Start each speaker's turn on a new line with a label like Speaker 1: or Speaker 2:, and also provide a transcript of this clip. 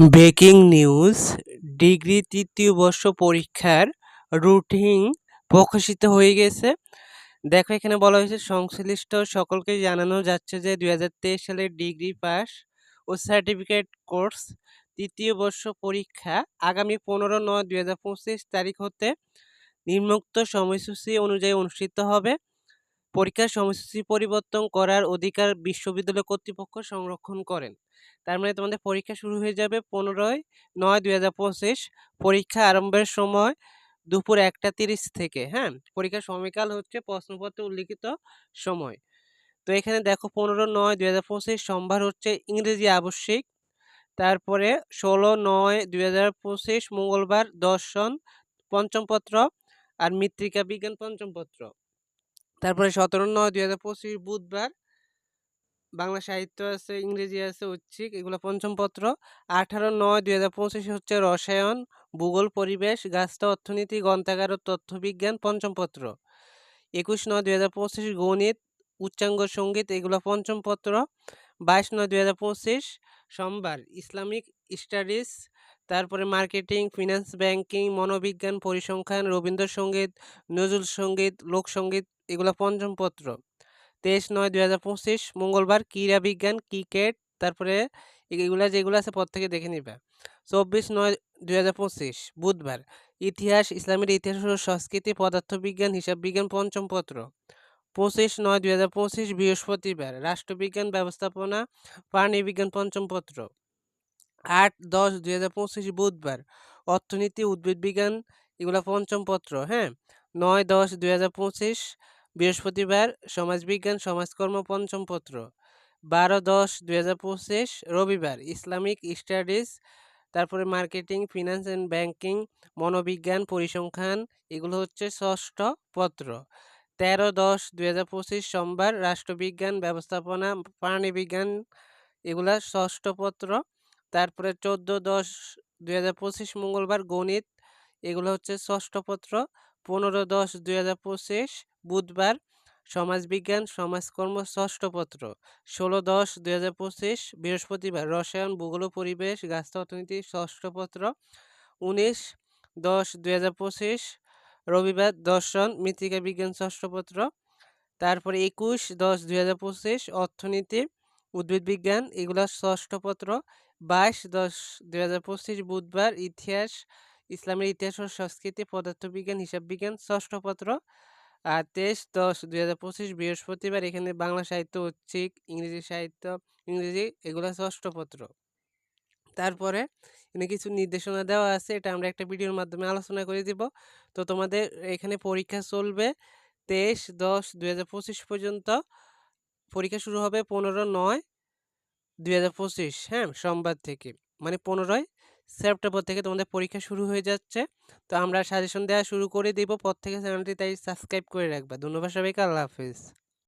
Speaker 1: Breaking news, degree তৃতীয় বর্ষ পরীক্ষার রুটিন প্রকাশিত হয়ে গেছে। দেখো, এখানে বলা হয়েছে, সংশ্লিষ্ট সকলকে জানানো যাচ্ছে যে দু হাজার তেইশ সালের ডিগ্রি পাস ও সার্টিফিকেট কোর্স তৃতীয় বর্ষ পরীক্ষা আগামী পনেরো নয় দুই তারিখ হতে নিম্নোক্ত সময়সূচি অনুযায়ী অনুষ্ঠিত হবে। পরীক্ষার সময়সূচি পরিবর্তন করার অধিকার বিশ্ববিদ্যালয় কর্তৃপক্ষ সংরক্ষণ করেন। তার মানে তোমাদের পরীক্ষা শুরু হয়ে যাবে পনেরোই নয় দুই হাজার পঁচিশ। পরীক্ষা আরম্ভের সময় দুপুর একটা তিরিশ থেকে হ্যাঁ? পরীক্ষার সময়কাল হচ্ছে প্রশ্নপত্রে উল্লিখিত সময়। তো এখানে দেখো পনেরো নয় দুই হাজার পঁচিশ, সোমবার হচ্ছে ইংরেজি আবশ্যিক। তারপরে ষোলো নয় দুই হাজার পঁচিশ, মঙ্গলবার দর্শন পঞ্চমপত্র আর মৃত্তিকা বিজ্ঞান পঞ্চমপত্র তারপরে সতেরো নয়, দুই হাজার পঁচিশ বুধবার বাংলা সাহিত্য আছে, ইংরেজি আছে, ঐচ্ছিক, এগুলো পঞ্চম পত্র। আঠারো নয়, দুই হাজার পঁচিশ হচ্ছে রসায়ন, ভূগোল, পরিবেশ, গাছটা অর্থনীতি, গ্রন্থাগার ও তথ্যবিজ্ঞান পঞ্চম পত্র। একুশ নয়, দুই হাজার পঁচিশ গণিত, উচ্চাঙ্গ সংগীত, এগুলো পঞ্চম পত্র। বাইশ নয়, দুই হাজার পঁচিশ সোমবার, ইসলামিক স্টাডিজ তারপরে মার্কেটিং, ফিনান্স, ব্যাংকিং, মনোবিজ্ঞান, পরিসংখ্যান রবীন্দ্রসঙ্গীত নজরুল সংগীত, লোকসঙ্গীত, এগুলো পঞ্চম পত্র। তেইশ নয় দুই হাজার পঁচিশ, মঙ্গলবার ক্রীড়া বিজ্ঞান, ক্রিকেট, তারপরে এগুলো যেগুলো আছে পর থেকে দেখে নিবা। চব্বিশ নয় দুই হাজার পঁচিশ, বুধবার, ইতিহাস, ইসলামের ইতিহাস ও সংস্কৃতি, পদার্থবিজ্ঞান, হিসাব বিজ্ঞান, পঞ্চম পত্র। পঁচিশ নয় দুই হাজার পঁচিশ, বৃহস্পতিবার, রাষ্ট্রবিজ্ঞান ব্যবস্থাপনা প্রাণী বিজ্ঞান পঞ্চম পত্র। আট দশ দুই হাজার পঁচিশ বুধবার। অর্থনীতি, উদ্ভিদ বিজ্ঞান, এগুলো পঞ্চম পত্র হ্যাঁ? নয় দশ দুই হাজার পঁচিশ, বৃহস্পতিবার, সমাজবিজ্ঞান, সমাজকর্ম, পঞ্চম পত্র। বারো দশ দুই হাজার পঁচিশ, রবিবার, ইসলামিক স্টাডিজ, তারপরে মার্কেটিং, ফিনান্স অ্যান্ড ব্যাংকিং, মনোবিজ্ঞান, পরিসংখ্যান, এগুলো হচ্ছে ষষ্ঠ পত্র। তেরো দশ দুই হাজার পঁচিশ সোমবার, রাষ্ট্রবিজ্ঞান, ব্যবস্থাপনা, প্রাণীবিজ্ঞান, এগুলা ষষ্ঠ পত্র। তারপরে চোদ্দ, দশ, দুই হাজার পঁচিশ মঙ্গলবার গণিত, এগুলো হচ্ছে ষষ্ঠ পত্র। পনেরো, দশ, দুই হাজার পঁচিশ বুধবার সমাজবিজ্ঞান, সমাজকর্ম, ষষ্ঠ পত্র। ষোলো, দশ, দুই হাজার পঁচিশ বৃহস্পতিবার রসায়ন, ভূগোল, পরিবেশ গাছটা অর্থনীতি, ষষ্ঠ পত্র। উনিশ, দশ, দুই হাজার পঁচিশ রবিবার দর্শন, মৃত্তিকা বিজ্ঞান, ষষ্ঠ পত্র। তারপরে একুশ, দশ, দুই হাজার পঁচিশ অর্থনীতি, উদ্ভিদ বিজ্ঞান, এগুলো ষষ্ঠ পত্র। বাইশ, দশ, দুই হাজার পঁচিশ বুধবার ইতিহাস, ইসলামের ইতিহাস ও সংস্কৃতি, পদার্থবিজ্ঞান হিসাব বিজ্ঞান ষষ্ঠ পত্র। আর তেইশ, দশ, দুই হাজার পঁচিশ বৃহস্পতিবার এখানে বাংলা সাহিত্য ঐচ্ছিক ইংরেজি সাহিত্য, ইংরেজি, এগুলো ষষ্ঠ পত্র। তারপরে এখানে কিছু নির্দেশনা দেওয়া আছে, এটা আমরা একটা ভিডিওর মাধ্যমে আলোচনা করে দিব। তো তোমাদের এখানে পরীক্ষা চলবে তেইশ, দশ, দুই পর্যন্ত। পরীক্ষা শুরু হবে পনেরো, নয় দুই হাজার পঁচিশ হ্যাঁ? সোমবার থেকে। মানে পনেরোই সেপ্টেম্বর থেকে তোমাদের পরীক্ষা শুরু হয়ে যাচ্ছে। তো আমরা সাজেশন দেওয়া শুরু করে দেবো। পর থেকে চ্যানেলটি তাই সাবস্ক্রাইব করে রাখবা। ধন্যবাদ সবাইকে। আল্লাহ হাফিজ।